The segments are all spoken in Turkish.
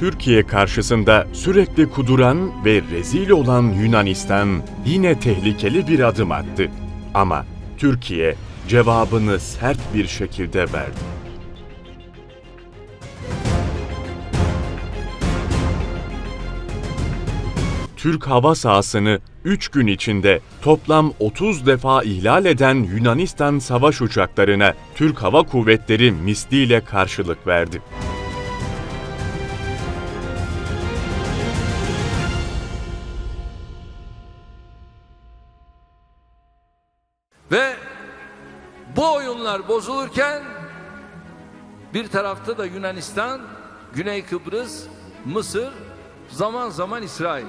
Türkiye karşısında sürekli kuduran ve rezil olan Yunanistan yine tehlikeli bir adım attı. Ama Türkiye cevabını sert bir şekilde verdi. Türk hava sahasını 3 gün içinde toplam 30 defa ihlal eden Yunanistan savaş uçaklarına Türk Hava Kuvvetleri misliyle karşılık verdi. Bu oyunlar bozulurken bir tarafta da Yunanistan, Güney Kıbrıs, Mısır, zaman zaman İsrail.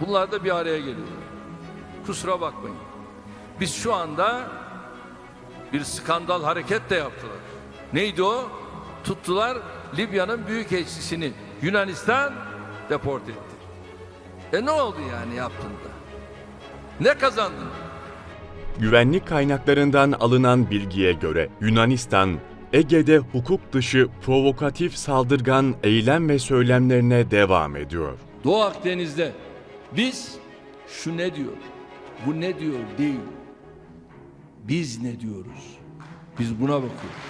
Bunlar da bir araya geliyor. Kusura bakmayın. Biz şu anda bir skandal hareket de yaptılar. Neydi o? Tuttular Libya'nın büyükelçisini Yunanistan deport etti. E ne oldu yani yaptığında? Ne kazandın? Güvenlik kaynaklarından alınan bilgiye göre Yunanistan, Ege'de hukuk dışı provokatif saldırgan eylem ve söylemlerine devam ediyor. Doğu Akdeniz'de biz şu ne diyor, bu ne diyor değil. Biz ne diyoruz? Biz buna bakıyoruz.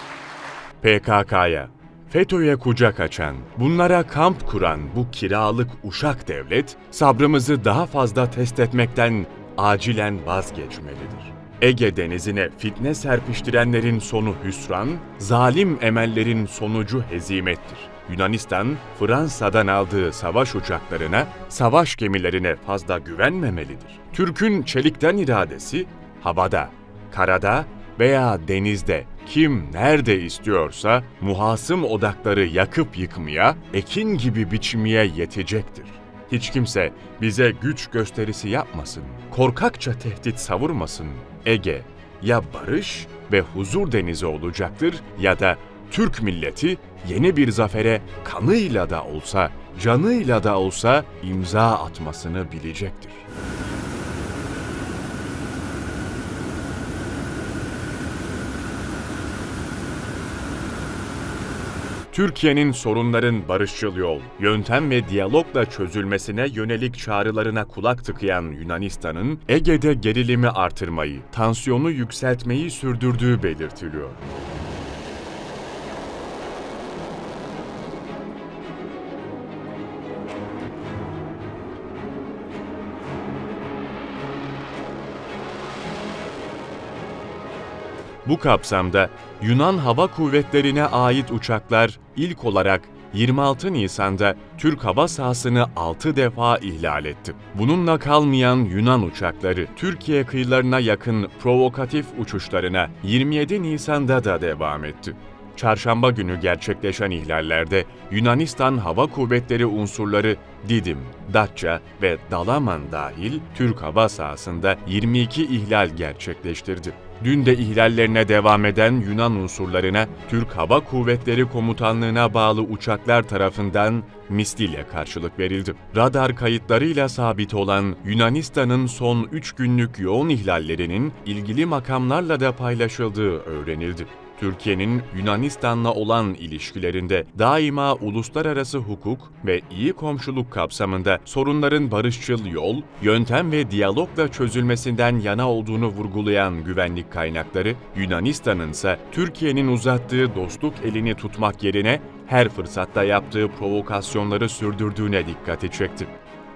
PKK'ya, FETÖ'ye kucak açan, bunlara kamp kuran bu kiralık uşak devlet, sabrımızı daha fazla test etmekten acilen vazgeçmelidir. Ege denizine fitne serpiştirenlerin sonu hüsran, zalim emellerin sonucu hezimettir. Yunanistan, Fransa'dan aldığı savaş uçaklarına, savaş gemilerine fazla güvenmemelidir. Türk'ün çelikten iradesi havada, karada veya denizde kim nerede istiyorsa muhasım odakları yakıp yıkmaya, ekin gibi biçmeye yetecektir. Hiç kimse bize güç gösterisi yapmasın, korkakça tehdit savurmasın. Ege ya barış ve huzur denizi olacaktır ya da Türk milleti yeni bir zafere kanıyla da olsa, canıyla da olsa imza atmasını bilecektir. Türkiye'nin sorunların barışçıl yol, yöntem ve diyalogla çözülmesine yönelik çağrılarına kulak tıkayan Yunanistan'ın Ege'de gerilimi artırmayı, tansiyonu yükseltmeyi sürdürdüğü belirtiliyor. Bu kapsamda Yunan Hava Kuvvetleri'ne ait uçaklar ilk olarak 26 Nisan'da Türk hava sahasını 6 defa ihlal etti. Bununla kalmayan Yunan uçakları Türkiye kıyılarına yakın provokatif uçuşlarına 27 Nisan'da da devam etti. Çarşamba günü gerçekleşen ihlallerde Yunanistan Hava Kuvvetleri unsurları Didim, Datça ve Dalaman dahil Türk hava sahasında 22 ihlal gerçekleştirdi. Dün de ihlallerine devam eden Yunan unsurlarına Türk Hava Kuvvetleri Komutanlığı'na bağlı uçaklar tarafından misliyle karşılık verildi. Radar kayıtlarıyla sabit olan Yunanistan'ın son 3 günlük yoğun ihlallerinin ilgili makamlarla da paylaşıldığı öğrenildi. Türkiye'nin Yunanistan'la olan ilişkilerinde daima uluslararası hukuk ve iyi komşuluk kapsamında sorunların barışçıl yol, yöntem ve diyalogla çözülmesinden yana olduğunu vurgulayan güvenlik kaynakları, Yunanistan'ın ise Türkiye'nin uzattığı dostluk elini tutmak yerine her fırsatta yaptığı provokasyonları sürdürdüğüne dikkati çekti.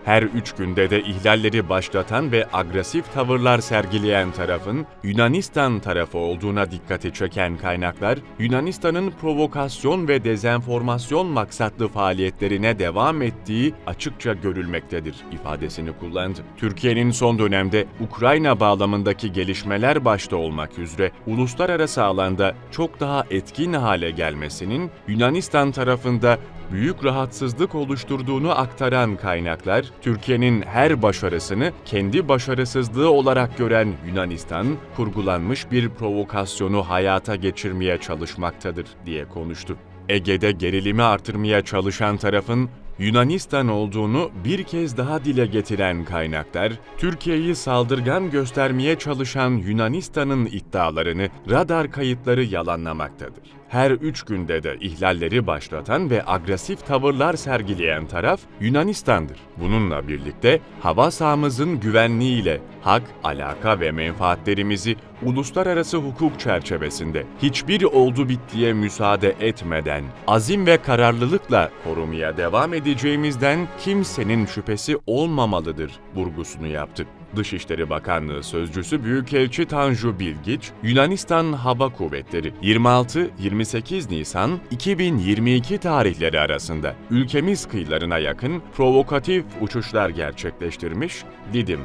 Her üç günde de ihlalleri başlatan ve agresif tavırlar sergileyen tarafın Yunanistan tarafı olduğuna dikkati çeken kaynaklar, Yunanistan'ın provokasyon ve dezenformasyon maksatlı faaliyetlerine devam ettiği açıkça görülmektedir ifadesini kullandı. Türkiye'nin son dönemde Ukrayna bağlamındaki gelişmeler başta olmak üzere uluslararası alanda çok daha etkin hale gelmesinin Yunanistan tarafında büyük rahatsızlık oluşturduğunu aktaran kaynaklar, Türkiye'nin her başarısını kendi başarısızlığı olarak gören Yunanistan, kurgulanmış bir provokasyonu hayata geçirmeye çalışmaktadır diye konuştu. Ege'de gerilimi artırmaya çalışan tarafın Yunanistan olduğunu bir kez daha dile getiren kaynaklar, Türkiye'yi saldırgan göstermeye çalışan Yunanistan'ın iddialarını radar kayıtları yalanlamaktadır. Her üç günde de ihlalleri başlatan ve agresif tavırlar sergileyen taraf Yunanistan'dır. Bununla birlikte hava sahamızın güvenliğiyle hak, alaka ve menfaatlerimizi uluslararası hukuk çerçevesinde hiçbir oldu bittiye müsaade etmeden azim ve kararlılıkla korumaya devam edeceğimizden kimsenin şüphesi olmamalıdır vurgusunu yaptı. Dışişleri Bakanlığı Sözcüsü Büyükelçi Tanju Bilgiç, Yunanistan Hava Kuvvetleri 26-28 Nisan 2022 tarihleri arasında ülkemiz kıyılarına yakın provokatif uçuşlar gerçekleştirmiş, Didim,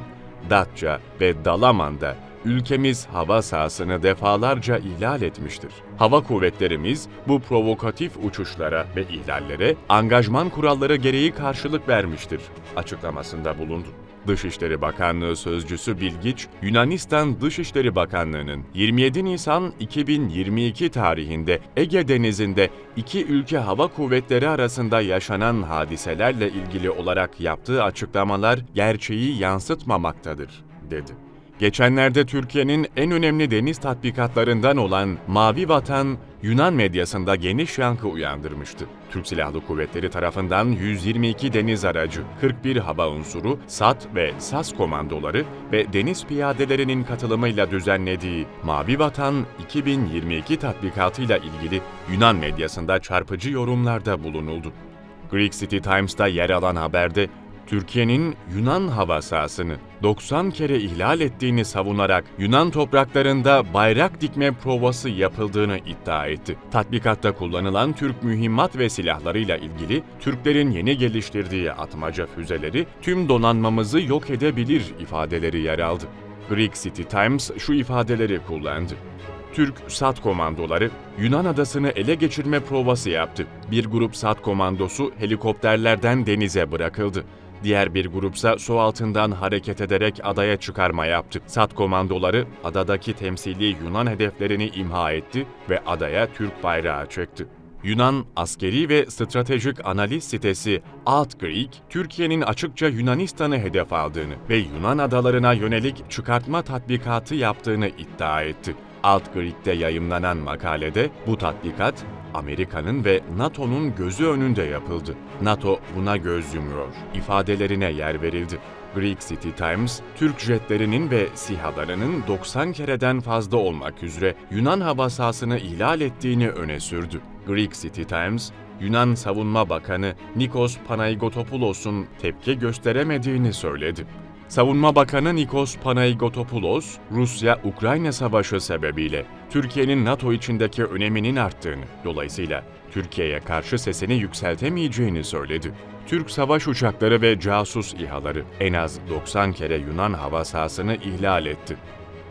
Datça ve Dalaman'da ülkemiz hava sahasını defalarca ihlal etmiştir. Hava kuvvetlerimiz bu provokatif uçuşlara ve ihlallere angajman kuralları gereği karşılık vermiştir açıklamasında bulundu. Dışişleri Bakanlığı Sözcüsü Bilgiç, Yunanistan Dışişleri Bakanlığı'nın 27 Nisan 2022 tarihinde Ege Denizi'nde iki ülke hava kuvvetleri arasında yaşanan hadiselerle ilgili olarak yaptığı açıklamalar gerçeği yansıtmamaktadır, dedi. Geçenlerde Türkiye'nin en önemli deniz tatbikatlarından olan Mavi Vatan, Yunan medyasında geniş yankı uyandırmıştı. Türk Silahlı Kuvvetleri tarafından 122 deniz aracı, 41 hava unsuru, SAT ve SAS komandoları ve deniz piyadelerinin katılımıyla düzenlediği Mavi Vatan 2022 tatbikatıyla ilgili Yunan medyasında çarpıcı yorumlarda bulunuldu. Greek City Times'ta yer alan haberde Türkiye'nin Yunan hava sahasını 90 kere ihlal ettiğini savunarak Yunan topraklarında bayrak dikme provası yapıldığını iddia etti. Tatbikatta kullanılan Türk mühimmat ve silahlarıyla ilgili Türklerin yeni geliştirdiği atmaca füzeleri tüm donanmamızı yok edebilir ifadeleri yer aldı. Greek City Times şu ifadeleri kullandı. Türk SAT komandoları Yunan adasını ele geçirme provası yaptı. Bir grup SAT komandosu helikopterlerden denize bırakıldı. Diğer bir grupsa su altından hareket ederek adaya çıkarma yaptı. SAT komandoları adadaki temsili Yunan hedeflerini imha etti ve adaya Türk bayrağı çekti. Yunan askeri ve stratejik analiz sitesi Alt Greek, Türkiye'nin açıkça Yunanistan'ı hedef aldığını ve Yunan adalarına yönelik çıkartma tatbikatı yaptığını iddia etti. Alt Greek'te yayımlanan makalede bu tatbikat Amerika'nın ve NATO'nun gözü önünde yapıldı. NATO buna göz yumuyor ifadelerine yer verildi. Greek City Times, Türk jetlerinin ve SİHA'larının 90 kereden fazla olmak üzere Yunan hava sahasını ihlal ettiğini öne sürdü. Greek City Times, Yunan Savunma Bakanı Nikos Panayigotopoulos'un tepki gösteremediğini söyledi. Savunma Bakanı Nikos Panayiotopoulos, Rusya-Ukrayna savaşı sebebiyle Türkiye'nin NATO içindeki öneminin arttığını, dolayısıyla Türkiye'ye karşı sesini yükseltemeyeceğini söyledi. Türk savaş uçakları ve casus İHA'ları en az 90 kere Yunan hava sahasını ihlal etti.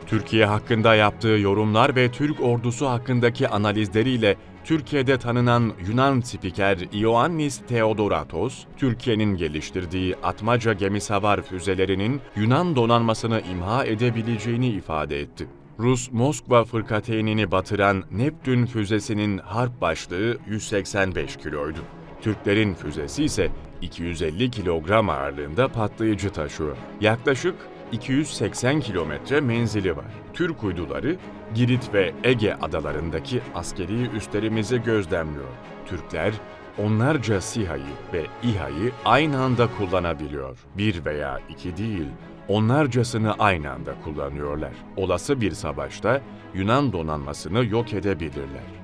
Türkiye hakkında yaptığı yorumlar ve Türk ordusu hakkındaki analizleriyle Türkiye'de tanınan Yunan spiker Ioannis Theodoratos, Türkiye'nin geliştirdiği atmaca gemisavar füzelerinin Yunan donanmasını imha edebileceğini ifade etti. Rus Moskva fırkateynini batıran Neptün füzesinin harp başlığı 185 kiloydu. Türklerin füzesi ise 250 kilogram ağırlığında patlayıcı taşıyor. Yaklaşık 280 kilometre menzili var. Türk uyduları Girit ve Ege adalarındaki askeri üslerimizi gözlemliyor. Türkler onlarca SİHA'yı ve İHA'yı aynı anda kullanabiliyor. Bir veya iki değil, onlarcasını aynı anda kullanıyorlar. Olası bir savaşta Yunan donanmasını yok edebilirler.